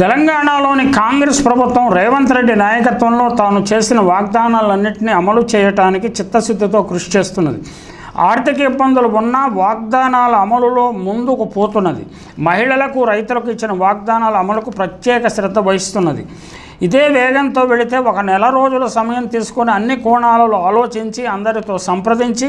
తెలంగాణలోని కాంగ్రెస్ ప్రభుత్వం రేవంత్ రెడ్డి నాయకత్వంలో తాను చేసిన వాగ్దానాలన్నింటినీ అమలు చేయటానికి చిత్తశుద్ధితో కృషి చేస్తున్నది. ఆర్థిక ఇబ్బందులు ఉన్నా వాగ్దానాల అమలులో ముందుకు పోతున్నది. మహిళలకు రైతులకు ఇచ్చిన వాగ్దానాల అమలుకు ప్రత్యేక శ్రద్ధ వహిస్తున్నది. ఇదే వేగంతో వెళితే ఒక నెల రోజుల సమయం తీసుకొని అన్ని కోణాలలో ఆలోచించి అందరితో సంప్రదించి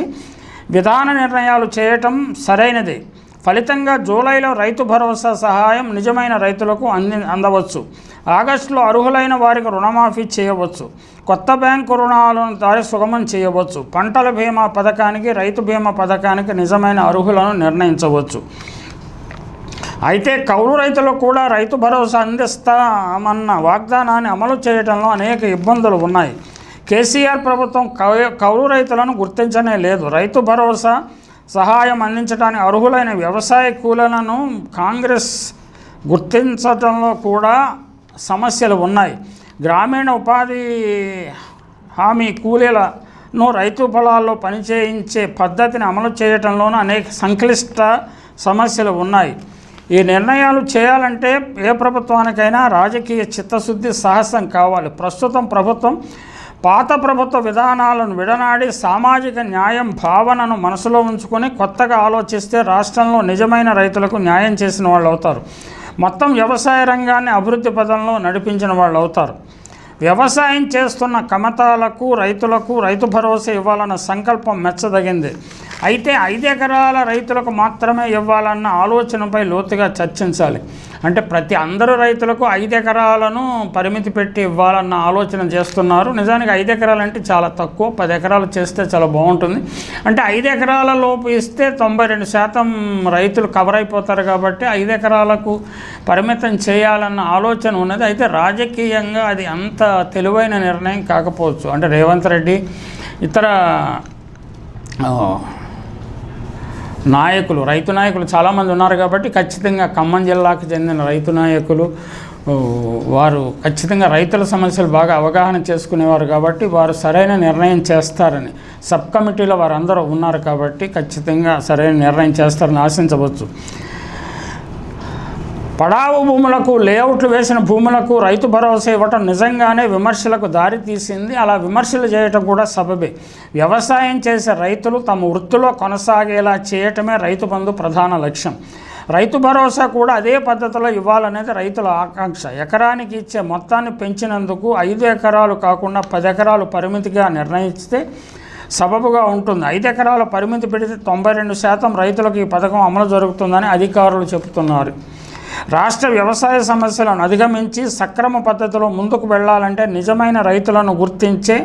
విధాన నిర్ణయాలు చేయటం సరైనదే. ఫలితంగా జూలైలో రైతు భరోసా సహాయం నిజమైన రైతులకు అంది అందవచ్చు. ఆగస్టులో అర్హులైన వారికి రుణమాఫీ చేయవచ్చు. కొత్త బ్యాంకు రుణాలను దారి సుగమం చేయవచ్చు. పంటల బీమా పథకానికి రైతు బీమా పథకానికి నిజమైన అర్హులను నిర్ణయించవచ్చు. అయితే కౌలు రైతులకు కూడా రైతు భరోసా అందిస్తామన్న వాగ్దానాన్ని అమలు చేయడంలో అనేక ఇబ్బందులు ఉన్నాయి. కేసీఆర్ ప్రభుత్వం కౌ- కౌలు రైతులను గుర్తించనే లేదు. రైతు భరోసా సహాయం అందించడానికి అర్హులైన వ్యవసాయ కూలీలను కాంగ్రెస్ గుర్తించడంలో కూడా సమస్యలు ఉన్నాయి. గ్రామీణ ఉపాధి హామీ కూలీలను రైతు పొలాల్లో పనిచేయించే పద్ధతిని అమలు చేయటంలోనూ అనేక సంక్లిష్ట సమస్యలు ఉన్నాయి. ఈ నిర్ణయాలు చేయాలంటే ఏ ప్రభుత్వానికైనా రాజకీయ చిత్తశుద్ధి సాహసం కావాలి. ప్రస్తుతం ప్రభుత్వం పాత ప్రభుత్వ విధానాలను విడనాడి సామాజిక న్యాయం భావనను మనసులో ఉంచుకొని కొత్తగా ఆలోచిస్తే రాష్ట్రంలో నిజమైన రైతులకు న్యాయం చేసిన వాళ్ళు అవుతారు. మొత్తం వ్యవసాయ రంగాన్ని అభివృద్ధి పదంలో నడిపించిన వాళ్ళు అవుతారు. వ్యవసాయం చేస్తున్న కమతాలకు రైతులకు రైతు భరోసా ఇవ్వాలన్న సంకల్పం మెచ్చదగింది. అయితే ఐదు ఎకరాల రైతులకు మాత్రమే ఇవ్వాలన్న ఆలోచనపై లోతుగా చర్చించాలి. అంటే ప్రతి అందరూ రైతులకు ఐదు ఎకరాలను పరిమితి పెట్టి ఇవ్వాలన్న ఆలోచన చేస్తున్నారు. నిజానికి ఐదు ఎకరాలు అంటే చాలా తక్కువ. పది ఎకరాలు చేస్తే చాలా బాగుంటుంది. అంటే ఐదు ఎకరాల లోపు ఇస్తే తొంభై రెండు శాతం రైతులు కవర్ అయిపోతారు కాబట్టి ఐదు ఎకరాలకు పరిమితం చేయాలన్న ఆలోచన ఉన్నది. అయితే రాజకీయంగా అది అంత తెలివైన నిర్ణయం కాకపోవచ్చు. అంటే రేవంత్ రెడ్డి ఇతర నాయకులు రైతు నాయకులు చాలామంది ఉన్నారు కాబట్టి ఖచ్చితంగా ఖమ్మం జిల్లాకు చెందిన రైతు నాయకులు వారు ఖచ్చితంగా రైతుల సమస్యలు బాగా అవగాహన చేసుకునేవారు కాబట్టి వారు సరైన నిర్ణయం చేస్తారని సబ్ కమిటీలో వారందరూ ఉన్నారు కాబట్టి ఖచ్చితంగా సరైన నిర్ణయం చేస్తారని ఆశించవచ్చు. పడావు భూములకు లేఅవుట్లు వేసిన భూములకు రైతు భరోసా ఇవ్వటం నిజంగానే విమర్శలకు దారి తీసింది. అలా విమర్శలు చేయటం కూడా సబబే. వ్యవసాయం చేసే రైతులు తమ వృత్తిలో కొనసాగేలా చేయటమే రైతు బంధు ప్రధాన లక్ష్యం. రైతు భరోసా కూడా అదే పద్ధతిలో ఇవ్వాలనేది రైతుల ఆకాంక్ష. ఎకరానికి ఇచ్చే మొత్తాన్ని పెంచినందుకు ఐదు ఎకరాలు కాకుండా పది ఎకరాలు పరిమితిగా నిర్ణయిస్తే సబబుగా ఉంటుంది. ఐదు ఎకరాల పరిమితి పెడితే తొంభై రెండు శాతం రైతులకు ఈ పథకం అమలు జరుగుతుందని అధికారులు చెబుతున్నారు. రాష్ట్ర వ్యవసాయ సమస్యలను అధిగమించి సక్రమ పద్ధతిలో ముందుకు వెళ్ళాలంటే నిజమైన రైతులను గుర్తించే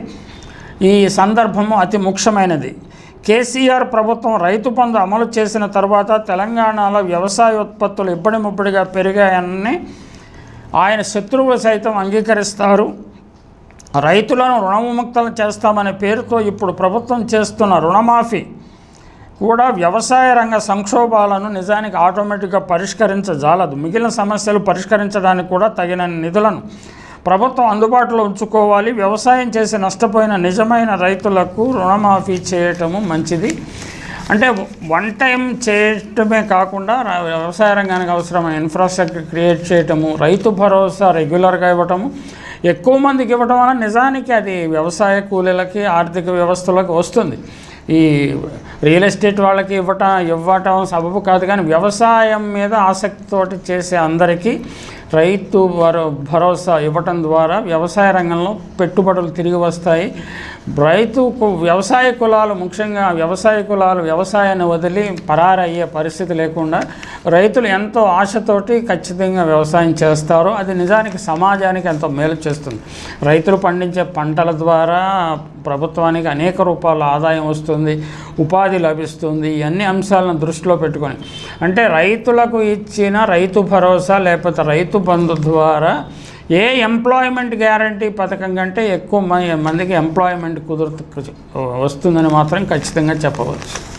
ఈ సందర్భము అతి ముఖ్యమైనది. కేసీఆర్ ప్రభుత్వం రైతు బంధు అమలు చేసిన తర్వాత తెలంగాణలో వ్యవసాయ ఉత్పత్తులు ఇబ్బడిముబ్బడిగా పెరిగాయని ఆయన శత్రువులు సైతం అంగీకరిస్తారు. రైతులను రుణవిముక్తలు చేస్తామనే పేరుతో ఇప్పుడు ప్రభుత్వం చేస్తున్న రుణమాఫీ కూడా వ్యవసాయ రంగ సంక్షోభాలను నిజానికి ఆటోమేటిక్గా పరిష్కరించజాలదు. మిగిలిన సమస్యలు పరిష్కరించడానికి కూడా తగిన నిధులను ప్రభుత్వం అందుబాటులో ఉంచుకోవాలి. వ్యవసాయం చేసి నష్టపోయిన నిజమైన రైతులకు రుణమాఫీ చేయటము మంచిది. అంటే వన్ టైం చేయటమే కాకుండా వ్యవసాయ రంగానికి అవసరమైన ఇన్ఫ్రాస్ట్రక్చర్ క్రియేట్ చేయటము రైతు భరోసా రెగ్యులర్గా ఇవ్వటము ఎక్కువ మందికి ఇవ్వటం వల్ల నిజానికి అది వ్యవసాయ కూలీలకి ఆర్థిక వ్యవస్థలకు వస్తుంది. ఈ రియల్ ఎస్టేట్ వాళ్ళకి ఇవ్వటం ఇవ్వటం సబబు కాదు కానీ వ్యవసాయం మీద ఆసక్తితోటి చేసే అందరికీ రైతు భరోసా ఇవ్వటం ద్వారా వ్యవసాయ రంగంలో పెట్టుబడులు తిరిగి వస్తాయి. రైతు కు- వ్యవసాయ కులాలు ముఖ్యంగా వ్యవసాయ కులాలు వ్యవసాయాన్ని వదిలి పరారయ్యే పరిస్థితి లేకుండా రైతులు ఎంతో ఆశతోటి ఖచ్చితంగా వ్యవసాయం చేస్తారు. అది నిజానికి సమాజానికి ఎంతో మేలు చేస్తుంది. రైతులు పండించే పంటల ద్వారా ప్రభుత్వానికి అనేక రూపాల ఆదాయం వస్తుంది. ఉపాధి లభిస్తుంది. ఇవన్నీ అన్ని అంశాలను దృష్టిలో పెట్టుకొని. అంటే రైతులకు ఇచ్చిన రైతు భరోసా లేకపోతే రైతు బంధు ద్వారా ఏ ఎంప్లాయ్మెంట్ గ్యారంటీ పథకం కంటే ఎక్కువ మ- మందికి ఎంప్లాయ్మెంట్ కుదురు వస్తుందని మాత్రం ఖచ్చితంగా చెప్పవచ్చు.